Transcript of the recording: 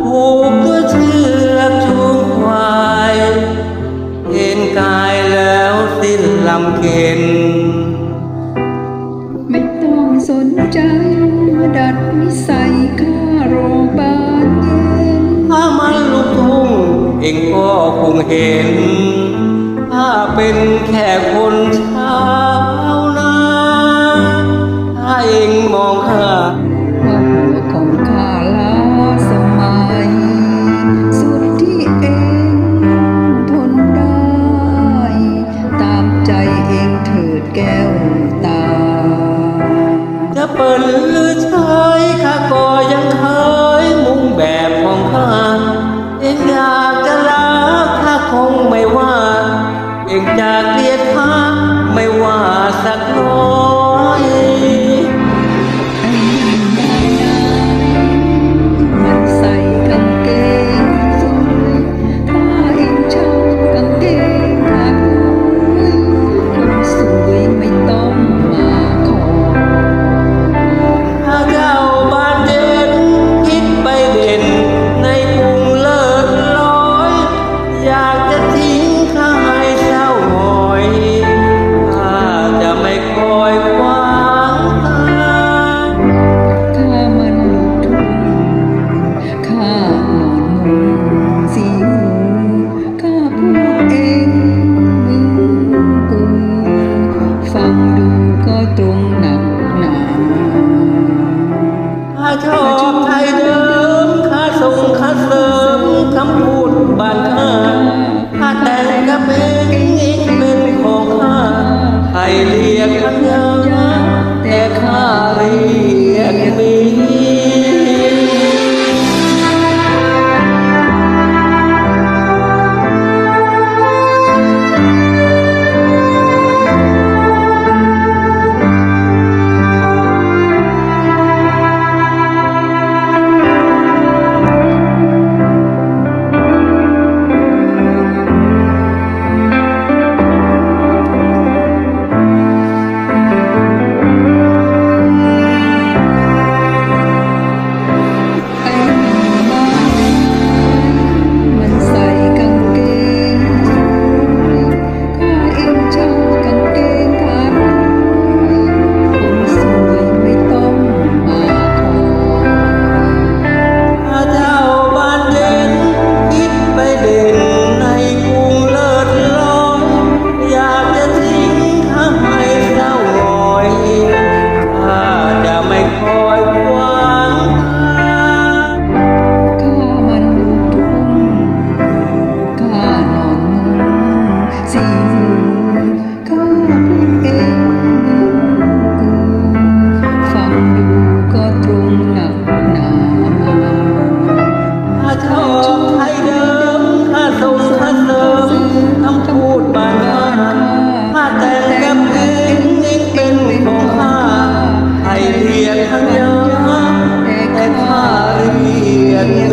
ผูกด้วเชือกจูงควายเอ็นกายแล้วสิลำเข็นไม่ต้องสนใจดัดนิสัยข้ารงบาลเย็นถ้ามันลูกทุ่งเองก็คงเห็น ถ้าเป็นแค่คนชา ปิดหรือใช้ข้าก็ยังเคยมุ่งแบบของข้าเองอยากจะรักข้าคงไม่ว่า เองจะเกลียดข้าไม่ว่าสักน้อย ข้าส่งข้าเสริมคำพู Amen.